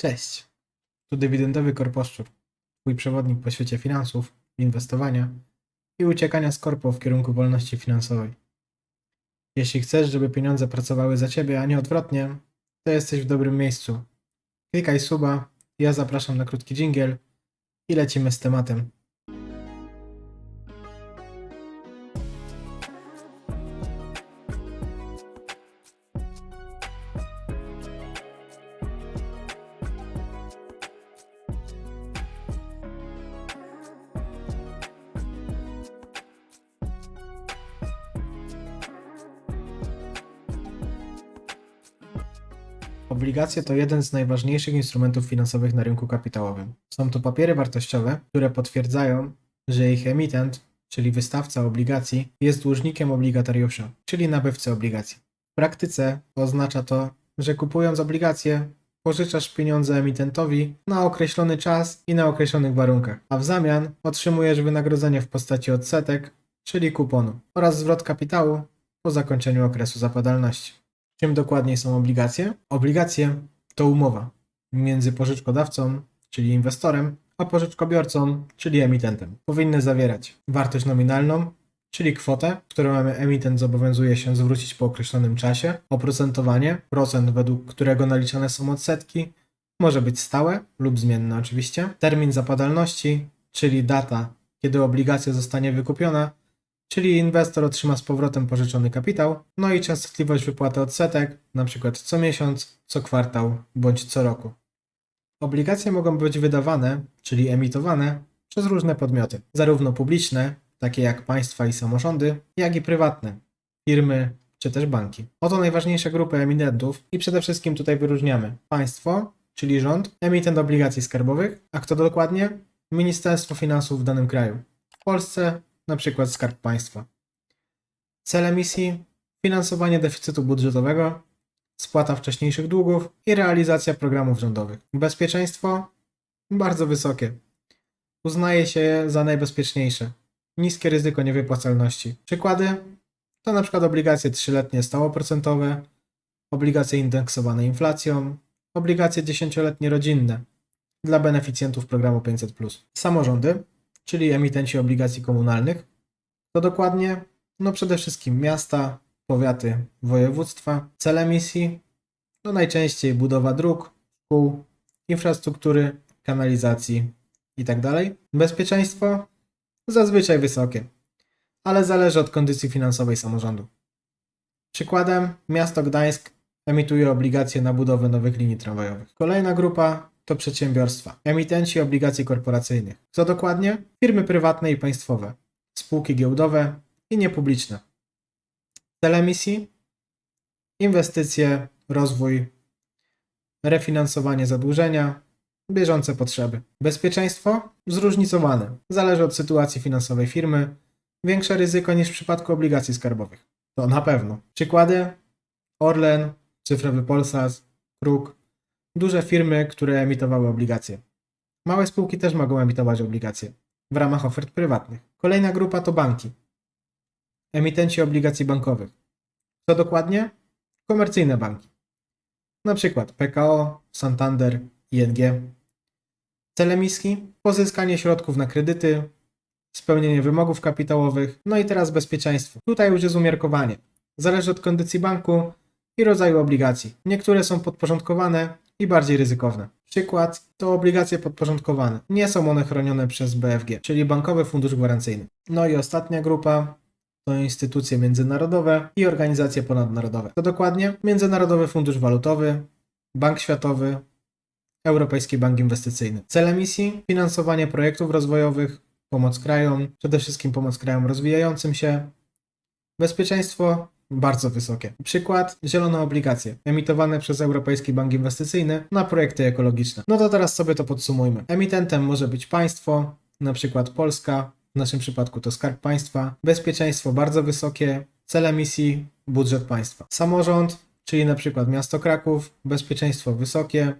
Cześć. Tu dywidendowy korposzczur. Twój przewodnik po świecie finansów, inwestowania i uciekania z korpo w kierunku wolności finansowej. Jeśli chcesz, żeby pieniądze pracowały za ciebie, a nie odwrotnie, to jesteś w dobrym miejscu. Klikaj suba, ja zapraszam na krótki dżingiel i lecimy z tematem. Obligacje to jeden z najważniejszych instrumentów finansowych na rynku kapitałowym. Są to papiery wartościowe, które potwierdzają, że ich emitent, czyli wystawca obligacji, jest dłużnikiem obligatariusza, czyli nabywcy obligacji. W praktyce oznacza to, że kupując obligacje, pożyczasz pieniądze emitentowi na określony czas i na określonych warunkach, a w zamian otrzymujesz wynagrodzenie w postaci odsetek, czyli kuponu, oraz zwrot kapitału po zakończeniu okresu zapadalności. Czym dokładniej są obligacje? Obligacje to umowa między pożyczkodawcą, czyli inwestorem, a pożyczkobiorcą, czyli emitentem. Powinny zawierać wartość nominalną, czyli kwotę, którą emitent zobowiązuje się zwrócić po określonym czasie, oprocentowanie, procent według którego naliczane są odsetki, może być stałe lub zmienne oczywiście, termin zapadalności, czyli data, kiedy obligacja zostanie wykupiona, czyli inwestor otrzyma z powrotem pożyczony kapitał, no i częstotliwość wypłaty odsetek, np. co miesiąc, co kwartał bądź co roku. Obligacje mogą być wydawane, czyli emitowane przez różne podmioty, zarówno publiczne, takie jak państwa i samorządy, jak i prywatne, firmy czy też banki. Oto najważniejsze grupy emitentów i przede wszystkim tutaj wyróżniamy państwo, czyli rząd, emitent obligacji skarbowych, a kto dokładnie? Ministerstwo Finansów w danym kraju. W Polsce przykład Skarb Państwa. Cel emisji finansowanie deficytu budżetowego, spłata wcześniejszych długów i realizacja programów rządowych. Bezpieczeństwo bardzo wysokie. Uznaje się je za najbezpieczniejsze. Niskie ryzyko niewypłacalności. Przykłady to przykład obligacje trzyletnie stałoprocentowe, obligacje indeksowane inflacją, obligacje dziesięcioletnie rodzinne dla beneficjentów programu 500+. Samorządy czyli emitenci obligacji komunalnych, to dokładnie, no przede wszystkim miasta, powiaty, województwa. Cel emisji, no najczęściej budowa dróg, szkół, infrastruktury, kanalizacji itd. Bezpieczeństwo zazwyczaj wysokie, ale zależy od kondycji finansowej samorządu. Przykładem, miasto Gdańsk emituje obligacje na budowę nowych linii tramwajowych. Kolejna grupa to przedsiębiorstwa, emitenci obligacji korporacyjnych. Co dokładnie? Firmy prywatne i państwowe, spółki giełdowe i niepubliczne. Cel emisji? Inwestycje, rozwój, refinansowanie zadłużenia, bieżące potrzeby. Bezpieczeństwo? Zróżnicowane. Zależy od sytuacji finansowej firmy. Większe ryzyko niż w przypadku obligacji skarbowych. To na pewno. Przykłady? Orlen, Cyfrowy Polsat, Kruk, duże firmy, które emitowały obligacje. Małe spółki też mogą emitować obligacje w ramach ofert prywatnych. Kolejna grupa to banki. Emitenci obligacji bankowych. Co dokładnie? Komercyjne banki. Na przykład PKO, Santander, ING. Cel emisji? Pozyskanie środków na kredyty, spełnienie wymogów kapitałowych, no i teraz bezpieczeństwo. Tutaj już jest umiarkowanie. Zależy od kondycji banku i rodzaju obligacji. Niektóre są podporządkowane i bardziej ryzykowne. Przykład to obligacje podporządkowane. Nie są one chronione przez BFG, czyli Bankowy Fundusz Gwarancyjny. No i ostatnia grupa to instytucje międzynarodowe i organizacje ponadnarodowe. To dokładnie Międzynarodowy Fundusz Walutowy, Bank Światowy, Europejski Bank Inwestycyjny. Cel emisji finansowanie projektów rozwojowych, pomoc krajom, przede wszystkim pomoc krajom rozwijającym się, bezpieczeństwo bardzo wysokie. Przykład, zielone obligacje, emitowane przez Europejski Bank Inwestycyjny na projekty ekologiczne. No to teraz sobie to podsumujmy. Emitentem może być państwo, na przykład Polska, w naszym przypadku to Skarb Państwa, bezpieczeństwo bardzo wysokie, cel emisji, budżet państwa. Samorząd, czyli na przykład miasto Kraków, bezpieczeństwo wysokie,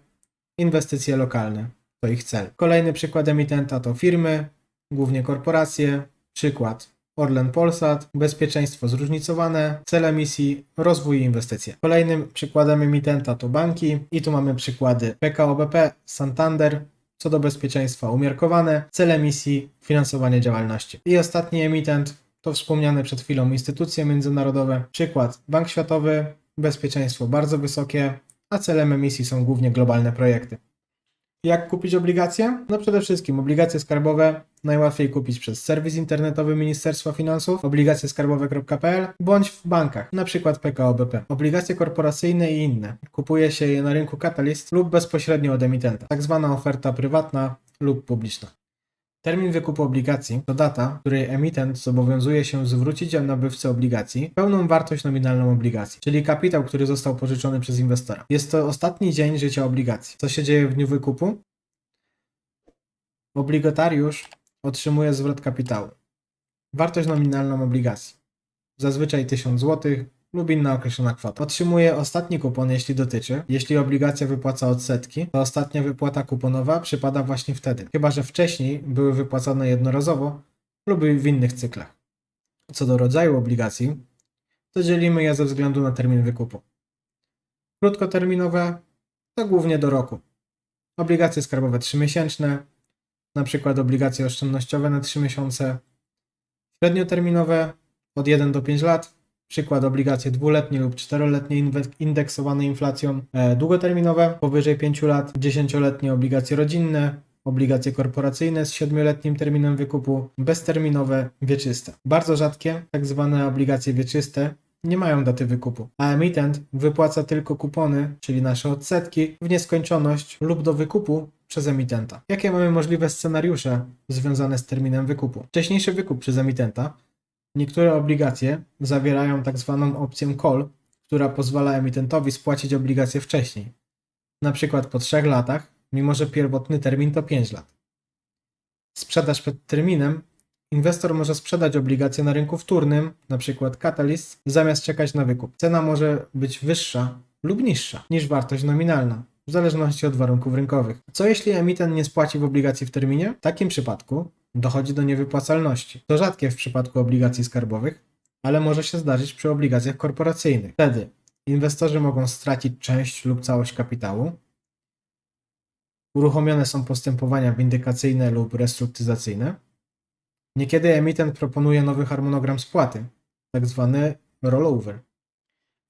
inwestycje lokalne, to ich cel. Kolejny przykład emitenta to firmy, głównie korporacje, przykład Orlen Polsat, bezpieczeństwo zróżnicowane, cel emisji, rozwój i inwestycje. Kolejnym przykładem emitenta to banki i tu mamy przykłady PKO BP, Santander, co do bezpieczeństwa umiarkowane, cel emisji, finansowanie działalności. I ostatni emitent to wspomniane przed chwilą instytucje międzynarodowe, przykład Bank Światowy, bezpieczeństwo bardzo wysokie, a celem emisji są głównie globalne projekty. Jak kupić obligacje? No przede wszystkim obligacje skarbowe najłatwiej kupić przez serwis internetowy Ministerstwa Finansów, obligacjeskarbowe.pl bądź w bankach, np. PKO BP. Obligacje korporacyjne i inne. Kupuje się je na rynku Catalyst lub bezpośrednio od emitenta, tak zwana oferta prywatna lub publiczna. Termin wykupu obligacji to data, której emitent zobowiązuje się zwrócić nabywcy obligacji pełną wartość nominalną obligacji, czyli kapitał, który został pożyczony przez inwestora. Jest to ostatni dzień życia obligacji. Co się dzieje w dniu wykupu? Obligatariusz otrzymuje zwrot kapitału. Wartość nominalną obligacji. Zazwyczaj 1000 zł lub inna określona kwota. Otrzymuje ostatni kupon, jeśli dotyczy. Jeśli obligacja wypłaca odsetki, to ostatnia wypłata kuponowa przypada właśnie wtedy. Chyba, że wcześniej były wypłacone jednorazowo lub w innych cyklach. Co do rodzaju obligacji, to dzielimy je ze względu na termin wykupu. Krótkoterminowe to głównie do roku. Obligacje skarbowe 3-miesięczne, na przykład obligacje oszczędnościowe na 3 miesiące, średnioterminowe od 1 do 5 lat, przykład obligacje dwuletnie lub czteroletnie indeksowane inflacją, e, długoterminowe powyżej 5 lat, 10-letnie obligacje rodzinne, obligacje korporacyjne z 7-letnim terminem wykupu, bezterminowe, wieczyste. Bardzo rzadkie, tak zwane obligacje wieczyste, nie mają daty wykupu, a emitent wypłaca tylko kupony, czyli nasze odsetki, w nieskończoność lub do wykupu przez emitenta. Jakie mamy możliwe scenariusze związane z terminem wykupu? Wcześniejszy wykup przez emitenta. Niektóre obligacje zawierają tak zwaną opcję call, która pozwala emitentowi spłacić obligacje wcześniej. Przykład po 3 latach, mimo że pierwotny termin to 5 lat. Sprzedaż przed terminem Inwestor może sprzedać obligacje na rynku wtórnym, np. Catalyst, zamiast czekać na wykup. Cena może być wyższa lub niższa niż wartość nominalna, w zależności od warunków rynkowych. Co jeśli emitent nie spłaci w obligacji w terminie? W takim przypadku dochodzi do niewypłacalności. To rzadkie w przypadku obligacji skarbowych, ale może się zdarzyć przy obligacjach korporacyjnych. Wtedy inwestorzy mogą stracić część lub całość kapitału. Uruchomione są postępowania windykacyjne lub restrukturyzacyjne. Niekiedy emitent proponuje nowy harmonogram spłaty, tak zwany rollover.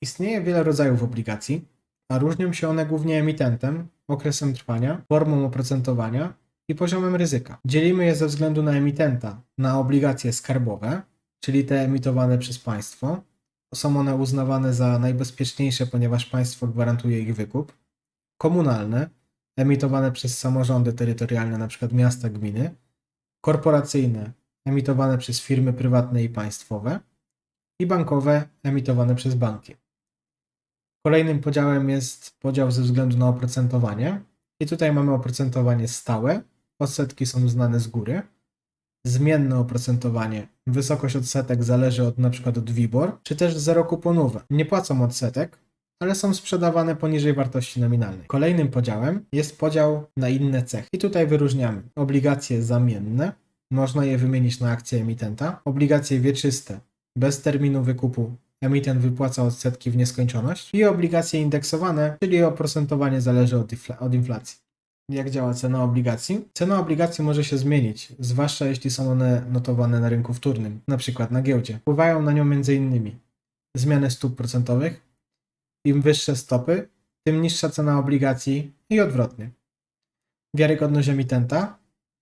Istnieje wiele rodzajów obligacji, a różnią się one głównie emitentem, okresem trwania, formą oprocentowania i poziomem ryzyka. Dzielimy je ze względu na emitenta na obligacje skarbowe, czyli te emitowane przez państwo. Są one uznawane za najbezpieczniejsze, ponieważ państwo gwarantuje ich wykup. Komunalne, emitowane przez samorządy terytorialne, np. miasta, gminy. Korporacyjne, emitowane przez firmy prywatne i państwowe i bankowe emitowane przez banki. Kolejnym podziałem jest podział ze względu na oprocentowanie. I tutaj mamy oprocentowanie stałe, odsetki są znane z góry. Zmienne oprocentowanie, wysokość odsetek zależy od np. od WIBOR, czy też zerokuponowe. Nie płacą odsetek, ale są sprzedawane poniżej wartości nominalnej. Kolejnym podziałem jest podział na inne cechy. I tutaj wyróżniamy obligacje zamienne, można je wymienić na akcje emitenta. Obligacje wieczyste, bez terminu wykupu, emitent wypłaca odsetki w nieskończoność. I obligacje indeksowane, czyli oprocentowanie zależy od, od inflacji. Jak działa cena obligacji? Cena obligacji może się zmienić, zwłaszcza jeśli są one notowane na rynku wtórnym, przykład na giełdzie. Wpływają na nią m.in. zmiany stóp procentowych. Im wyższe stopy, tym niższa cena obligacji i odwrotnie. Wiarygodność emitenta,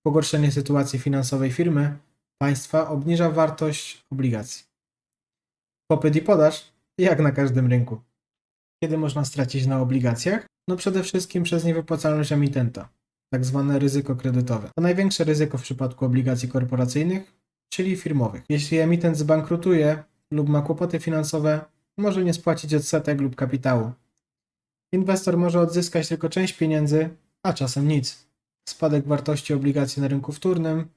pogorszenie sytuacji finansowej firmy, państwa obniża wartość obligacji. Popyt i podaż, jak na każdym rynku. Kiedy można stracić na obligacjach? No przede wszystkim przez niewypłacalność emitenta, tak zwane ryzyko kredytowe. To największe ryzyko w przypadku obligacji korporacyjnych, czyli firmowych. Jeśli emitent zbankrutuje lub ma kłopoty finansowe, może nie spłacić odsetek lub kapitału. Inwestor może odzyskać tylko część pieniędzy, a czasem nic spadek wartości obligacji na rynku wtórnym,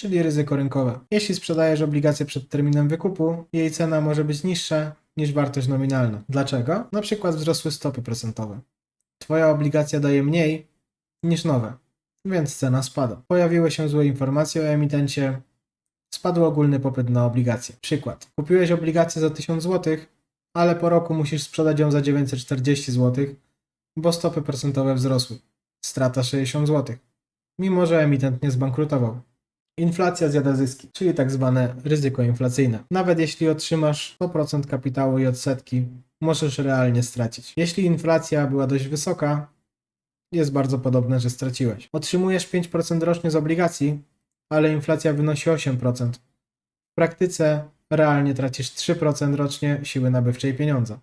czyli ryzyko rynkowe. Jeśli sprzedajesz obligację przed terminem wykupu, jej cena może być niższa niż wartość nominalna. Dlaczego? Na przykład wzrosły stopy procentowe. Twoja obligacja daje mniej niż nowe, więc cena spada. Pojawiły się złe informacje o emitencie, Spadł ogólny popyt na obligacje. Przykład. Kupiłeś obligację za 1000 zł, ale po roku musisz sprzedać ją za 940 zł, bo stopy procentowe wzrosły. Strata 60 zł. Mimo, że emitent nie zbankrutował. Inflacja zjada zyski, czyli tak zwane ryzyko inflacyjne. Nawet jeśli otrzymasz 100% kapitału i odsetki, możesz realnie stracić. Jeśli inflacja była dość wysoka, jest bardzo podobne, że straciłeś. Otrzymujesz 5% rocznie z obligacji, ale inflacja wynosi 8%. W praktyce realnie tracisz 3% rocznie siły nabywczej pieniądza.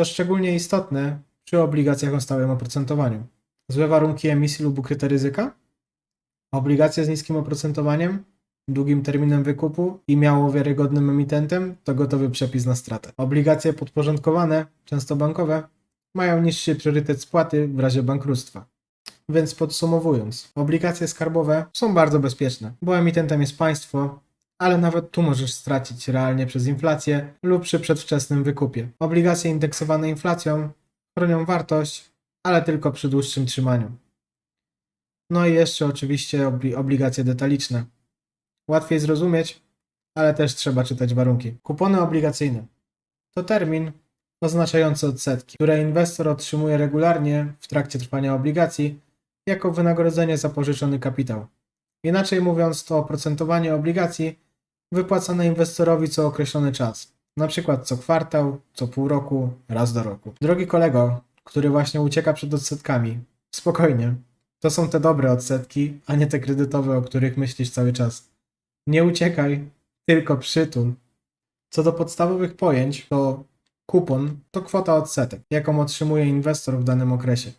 To szczególnie istotne przy obligacjach o stałym oprocentowaniu. Złe warunki emisji lub ukryte ryzyka? Obligacje z niskim oprocentowaniem, długim terminem wykupu i miało wiarygodnym emitentem to gotowy przepis na stratę. Obligacje podporządkowane, często bankowe, mają niższy priorytet spłaty w razie bankructwa. Więc podsumowując, obligacje skarbowe są bardzo bezpieczne, bo emitentem jest państwo, ale nawet tu możesz stracić realnie przez inflację lub przy przedwczesnym wykupie. Obligacje indeksowane inflacją chronią wartość, ale tylko przy dłuższym trzymaniu. No i jeszcze oczywiście obli- obligacje detaliczne. Łatwiej zrozumieć, ale też trzeba czytać warunki. Kupony obligacyjne to termin oznaczający odsetki, które inwestor otrzymuje regularnie w trakcie trwania obligacji jako wynagrodzenie za pożyczony kapitał. Inaczej mówiąc, to oprocentowanie obligacji wypłacane inwestorowi co określony czas, przykład co kwartał, co pół roku, raz do roku. Drogi kolego, który właśnie ucieka przed odsetkami, spokojnie. To są te dobre odsetki, a nie te kredytowe, o których myślisz cały czas. Nie uciekaj, tylko przytul. Co do podstawowych pojęć, to kupon to kwota odsetek, jaką otrzymuje inwestor w danym okresie,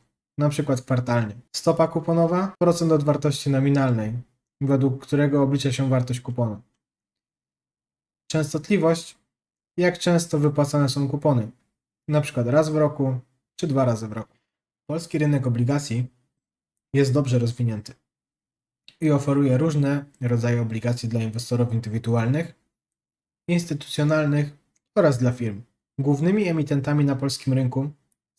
przykład kwartalnie. Stopa kuponowa procent od wartości nominalnej, według którego oblicza się wartość kuponu. Częstotliwość, jak często wypłacane są kupony, przykład raz w roku czy dwa razy w roku. Polski rynek obligacji jest dobrze rozwinięty i oferuje różne rodzaje obligacji dla inwestorów indywidualnych, instytucjonalnych oraz dla firm. Głównymi emitentami na polskim rynku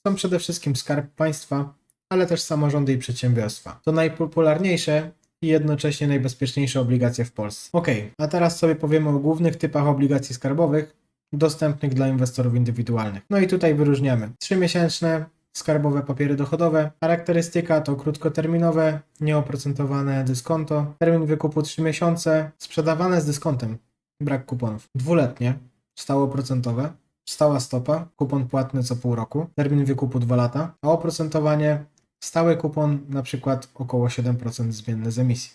są przede wszystkim Skarb Państwa, ale też samorządy i przedsiębiorstwa. To najpopularniejsze i jednocześnie najbezpieczniejsze obligacje w Polsce. Ok, a teraz sobie powiemy o głównych typach obligacji skarbowych dostępnych dla inwestorów indywidualnych. No i tutaj wyróżniamy 3-miesięczne skarbowe papiery dochodowe. Charakterystyka to krótkoterminowe, nieoprocentowane dyskonto, termin wykupu 3 miesiące, sprzedawane z dyskontem, brak kuponów. Dwuletnie, stałoprocentowe, stała stopa, kupon płatny co pół roku, termin wykupu 2 lata, a oprocentowanie. Stały kupon na przykład około 7% zmienny z emisji.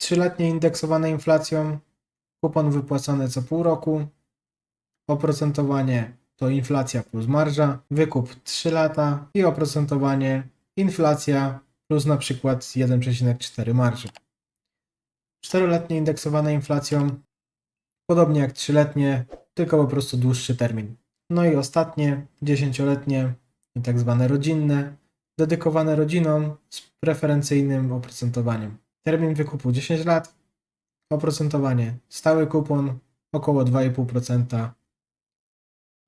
Trzyletnie indeksowane inflacją, kupon wypłacany co pół roku, oprocentowanie to inflacja plus marża, wykup 3 lata i oprocentowanie inflacja plus na przykład 1,4 marży. Czteroletnie indeksowane inflacją, podobnie jak trzyletnie, tylko po prostu dłuższy termin. No i ostatnie, dziesięcioletnie, tak zwane rodzinne, dedykowane rodzinom z preferencyjnym oprocentowaniem. Termin wykupu 10 lat, oprocentowanie stały kupon około 2,5%.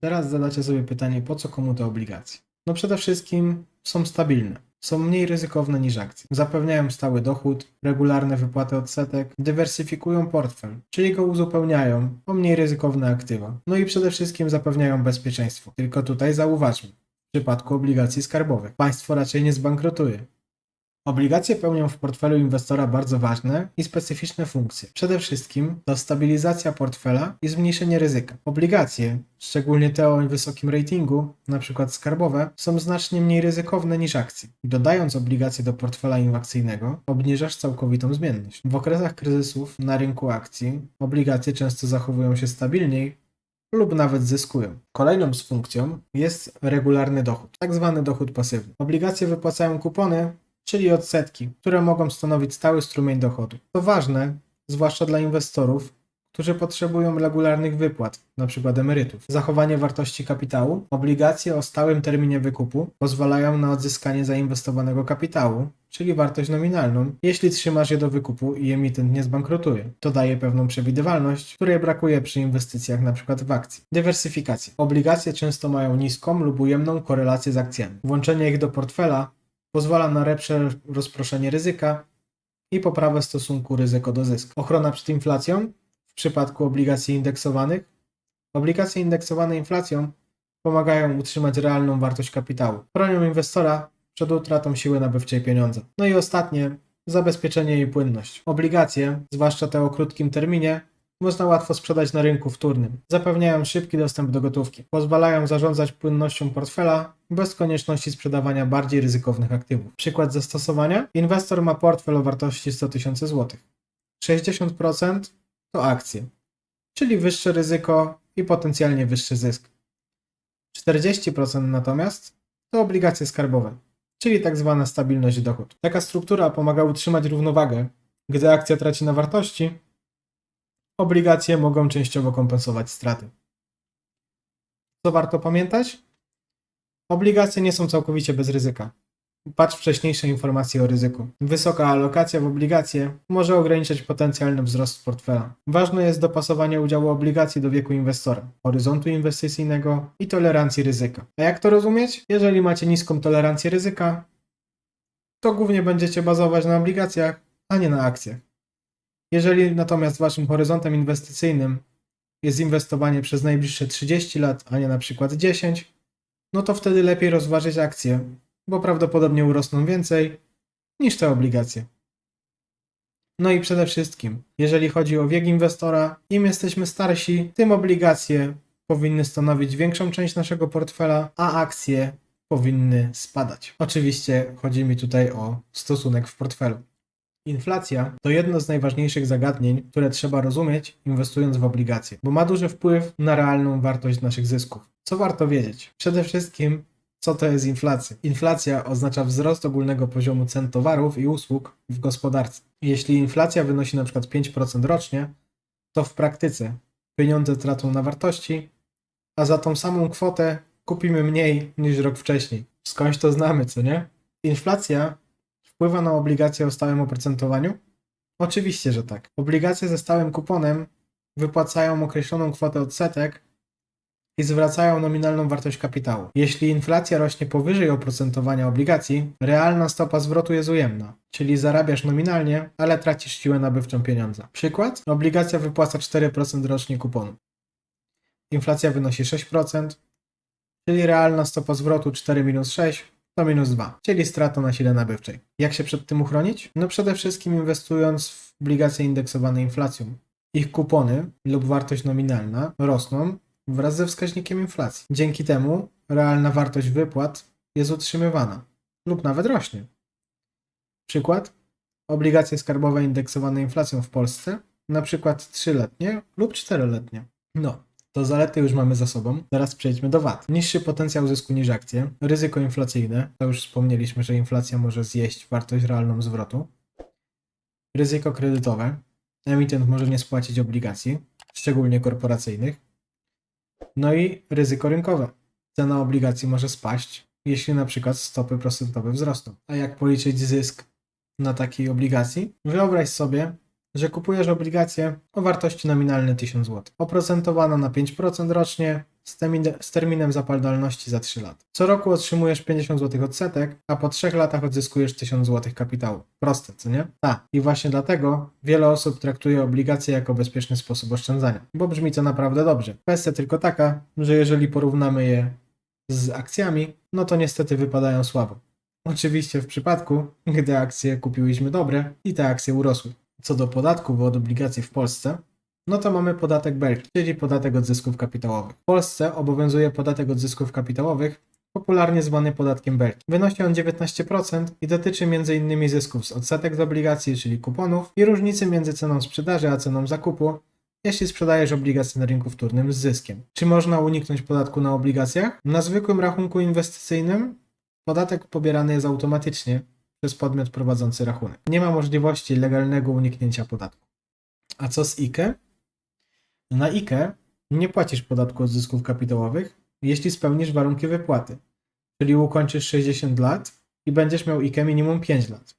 Teraz zadacie sobie pytanie, po co komu te obligacje? No przede wszystkim są stabilne, są mniej ryzykowne niż akcje, zapewniają stały dochód, regularne wypłaty odsetek, dywersyfikują portfel, czyli go uzupełniają o mniej ryzykowne aktywa. No i przede wszystkim zapewniają bezpieczeństwo. Tylko tutaj zauważmy, w przypadku obligacji skarbowych państwo raczej nie zbankrutuje. Obligacje pełnią w portfelu inwestora bardzo ważne i specyficzne funkcje. Przede wszystkim to stabilizacja portfela i zmniejszenie ryzyka. Obligacje, szczególnie te o wysokim ratingu, np. skarbowe, są znacznie mniej ryzykowne niż akcje. Dodając obligacje do portfela inwakcyjnego, obniżasz całkowitą zmienność. W okresach kryzysów na rynku akcji obligacje często zachowują się stabilniej lub nawet zyskują. Kolejną z funkcją jest regularny dochód, tak zwany dochód pasywny. Obligacje wypłacają kupony, czyli odsetki, które mogą stanowić stały strumień dochodu. To ważne, zwłaszcza dla inwestorów, którzy potrzebują regularnych wypłat, np. emerytów. Zachowanie wartości kapitału, obligacje o stałym terminie wykupu pozwalają na odzyskanie zainwestowanego kapitału, czyli wartość nominalną, jeśli trzymasz je do wykupu i emitent nie zbankrutuje. To daje pewną przewidywalność, której brakuje przy inwestycjach np. w akcje. Dywersyfikacja. Obligacje często mają niską lub ujemną korelację z akcjami. Włączenie ich do portfela pozwala na lepsze rozproszenie ryzyka i poprawę stosunku ryzyko do zysku. Ochrona przed inflacją w przypadku obligacji indeksowanych. Obligacje indeksowane inflacją pomagają utrzymać realną wartość kapitału. Chronią inwestora przed utratą siły nabywczej pieniądza. No i ostatnie, zabezpieczenie i płynność. Obligacje, zwłaszcza te o krótkim terminie, można łatwo sprzedać na rynku wtórnym. Zapewniają szybki dostęp do gotówki. Pozwalają zarządzać płynnością portfela bez konieczności sprzedawania bardziej ryzykownych aktywów. Przykład zastosowania? Inwestor ma portfel o wartości 100 tysięcy złotych. 60% to akcje, czyli wyższe ryzyko i potencjalnie wyższy zysk. 40% natomiast to obligacje skarbowe, czyli tak zwana stabilność dochód. Taka struktura pomaga utrzymać równowagę. Gdy akcja traci na wartości, obligacje mogą częściowo kompensować straty. Co warto pamiętać? Obligacje nie są całkowicie bez ryzyka. Patrz wcześniejsze informacje o ryzyku. Wysoka alokacja w obligacje może ograniczać potencjalny wzrost portfela. Ważne jest dopasowanie udziału obligacji do wieku inwestora, horyzontu inwestycyjnego i tolerancji ryzyka. A jak to rozumieć? Jeżeli macie niską tolerancję ryzyka, to głównie będziecie bazować na obligacjach, a nie na akcjach. Jeżeli natomiast waszym horyzontem inwestycyjnym jest inwestowanie przez najbliższe 30 lat, a nie na przykład 10, no to wtedy lepiej rozważyć akcje, bo prawdopodobnie urosną więcej niż te obligacje. No i przede wszystkim, jeżeli chodzi o wiek inwestora, im jesteśmy starsi, tym obligacje powinny stanowić większą część naszego portfela, a akcje powinny spadać. Oczywiście chodzi mi tutaj o stosunek w portfelu. Inflacja to jedno z najważniejszych zagadnień, które trzeba rozumieć inwestując w obligacje, bo ma duży wpływ na realną wartość naszych zysków. Co warto wiedzieć? Przede wszystkim, co to jest inflacja? Inflacja oznacza wzrost ogólnego poziomu cen towarów i usług w gospodarce. Jeśli inflacja wynosi np. 5% rocznie, to w praktyce pieniądze tracą na wartości, a za tą samą kwotę kupimy mniej niż rok wcześniej. Skądś to znamy, co nie? Inflacja wpływa na obligacje o stałym oprocentowaniu? Oczywiście, że tak. Obligacje ze stałym kuponem wypłacają określoną kwotę odsetek i zwracają nominalną wartość kapitału. Jeśli inflacja rośnie powyżej oprocentowania obligacji, realna stopa zwrotu jest ujemna, czyli zarabiasz nominalnie, ale tracisz siłę nabywczą pieniądza. Przykład? Obligacja wypłaca 4% rocznie kuponu. Inflacja wynosi 6%, czyli realna stopa zwrotu 4 minus 6 to minus 2, czyli strata na sile nabywczej. Jak się przed tym uchronić? No przede wszystkim inwestując w obligacje indeksowane inflacją. Ich kupony lub wartość nominalna rosną wraz ze wskaźnikiem inflacji. Dzięki temu realna wartość wypłat jest utrzymywana lub nawet rośnie. Przykład: obligacje skarbowe indeksowane inflacją w Polsce, na przykład 3-letnie lub 4-letnie. No, to zalety już mamy za sobą. Teraz przejdźmy do wad. Niższy potencjał zysku niż akcje, ryzyko inflacyjne, to już wspomnieliśmy, że inflacja może zjeść wartość realną zwrotu. Ryzyko kredytowe, emitent może nie spłacić obligacji, szczególnie korporacyjnych. No i ryzyko rynkowe. Cena obligacji może spaść, jeśli na przykład stopy procentowe wzrosną. A jak policzyć zysk na takiej obligacji? Wyobraź sobie, że kupujesz obligację o wartości nominalnej 1000 zł, oprocentowana na 5% rocznie z, z terminem zapładalności za 3 lata. Co roku otrzymujesz 50 zł odsetek, a po 3 latach odzyskujesz 1000 zł kapitału. Proste, co nie? Tak. I właśnie dlatego wiele osób traktuje obligacje jako bezpieczny sposób oszczędzania, bo brzmi to naprawdę dobrze. Kwestia tylko taka, że jeżeli porównamy je z akcjami, no to niestety wypadają słabo. Oczywiście w przypadku, gdy akcje kupiłyśmy dobre i te akcje urosły. Co do podatków od obligacji w Polsce, no to mamy podatek Belki, czyli podatek od zysków kapitałowych. W Polsce obowiązuje podatek od zysków kapitałowych, popularnie zwany podatkiem Belki. Wynosi on 19% i dotyczy m.in. zysków z odsetek z obligacji, czyli kuponów i różnicy między ceną sprzedaży a ceną zakupu, jeśli sprzedajesz obligacje na rynku wtórnym z zyskiem. Czy można uniknąć podatku na obligacjach? Na zwykłym rachunku inwestycyjnym podatek pobierany jest automatycznie przez podmiot prowadzący rachunek. Nie ma możliwości legalnego uniknięcia podatku. A co z IKE? Na IKE nie płacisz podatku od zysków kapitałowych, jeśli spełnisz warunki wypłaty, czyli ukończysz 60 lat i będziesz miał IKE minimum 5 lat.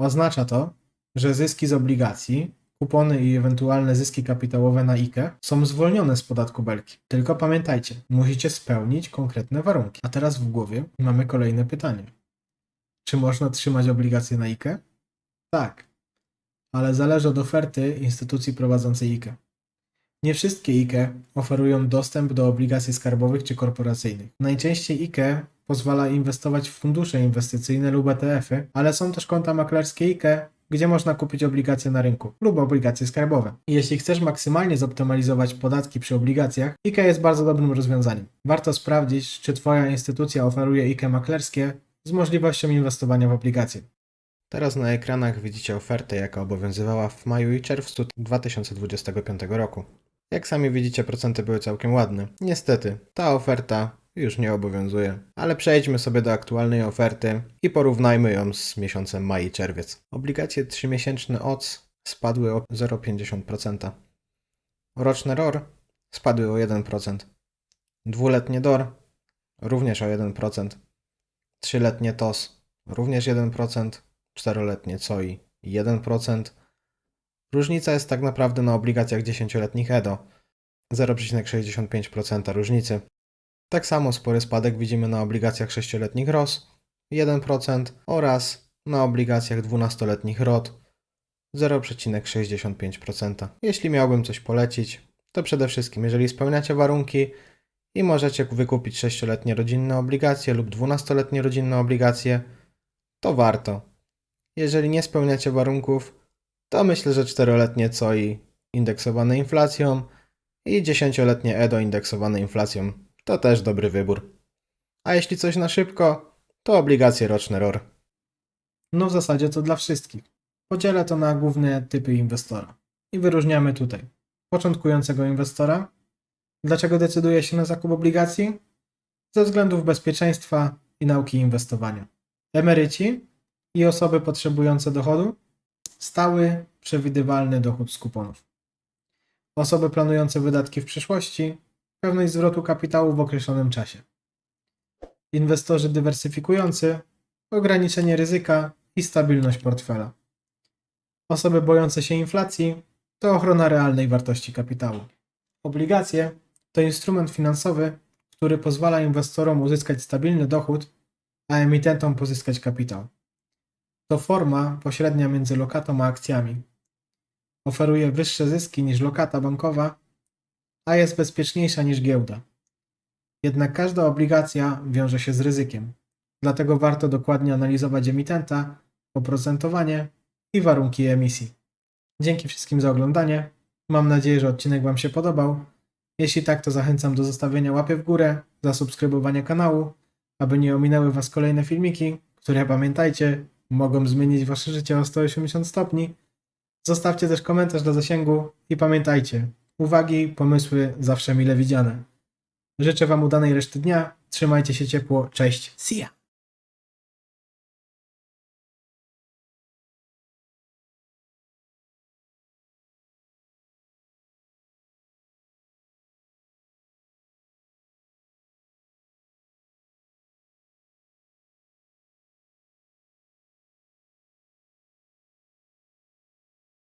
Oznacza to, że zyski z obligacji, kupony i ewentualne zyski kapitałowe na IKE są zwolnione z podatku belki. Tylko pamiętajcie, musicie spełnić konkretne warunki. A teraz w głowie mamy kolejne pytanie. Czy można trzymać obligacje na IKE? Tak. ale zależy od oferty instytucji prowadzącej IKE. Nie wszystkie IKE oferują dostęp do obligacji skarbowych czy korporacyjnych. Najczęściej IKE pozwala inwestować w fundusze inwestycyjne lub ETF-y, ale są też konta maklerskie IKE, gdzie można kupić obligacje na rynku lub obligacje skarbowe. Jeśli chcesz maksymalnie zoptymalizować podatki przy obligacjach, IKE jest bardzo dobrym rozwiązaniem. Warto sprawdzić, czy Twoja instytucja oferuje IKE maklerskie z możliwością inwestowania w obligacje. Teraz na ekranach widzicie ofertę, jaka obowiązywała w maju i czerwcu 2025 roku. Jak sami widzicie, procenty były całkiem ładne. Niestety, ta oferta już nie obowiązuje, ale przejdźmy sobie do aktualnej oferty i porównajmy ją z miesiącem maj i czerwiec. Obligacje 3-miesięczne OC spadły o 0,50%. Roczne ROR spadły o 1%. Dwuletnie DOR również o 1%. Trzyletnie TOS również 1%. Czteroletnie COI 1%. Różnica jest tak naprawdę na obligacjach 10-letnich EDO 0,65% różnicy. Tak samo spory spadek widzimy na obligacjach 6-letnich ROS 1% oraz na obligacjach 12-letnich ROT 0,65%. Jeśli miałbym coś polecić, to przede wszystkim jeżeli spełniacie warunki i możecie wykupić 6-letnie rodzinne obligacje lub 12-letnie rodzinne obligacje, to warto. Jeżeli nie spełniacie warunków, to myślę, że 4-letnie COI indeksowane inflacją i 10-letnie EDO indeksowane inflacją to też dobry wybór. A jeśli coś na szybko, to obligacje roczne ROR. No w zasadzie to dla wszystkich. Podzielę to na główne typy inwestora. I wyróżniamy tutaj początkującego inwestora. Dlaczego decyduje się na zakup obligacji? Ze względów bezpieczeństwa i nauki inwestowania. Emeryci i osoby potrzebujące dochodu. Stały, przewidywalny dochód z kuponów. Osoby planujące wydatki w przyszłości. Pewność zwrotu kapitału w określonym czasie. Inwestorzy dywersyfikujący. Ograniczenie ryzyka i stabilność portfela. Osoby bojące się inflacji to ochrona realnej wartości kapitału. Obligacje to instrument finansowy, który pozwala inwestorom uzyskać stabilny dochód, a emitentom pozyskać kapitał. To forma pośrednia między lokatą a akcjami. Oferuje wyższe zyski niż lokata bankowa, a jest bezpieczniejsza niż giełda. Jednak każda obligacja wiąże się z ryzykiem. Dlatego warto dokładnie analizować emitenta, oprocentowanie i warunki emisji. Dzięki wszystkim za oglądanie. Mam nadzieję, że odcinek Wam się podobał. Jeśli tak, to zachęcam do zostawienia łapy w górę, zasubskrybowania kanału, aby nie ominęły Was kolejne filmiki, które pamiętajcie, mogą zmienić Wasze życie o 180 stopni. Zostawcie też komentarz dla zasięgu i pamiętajcie, uwagi, pomysły zawsze mile widziane. Życzę Wam udanej reszty dnia, trzymajcie się ciepło, cześć, see ya!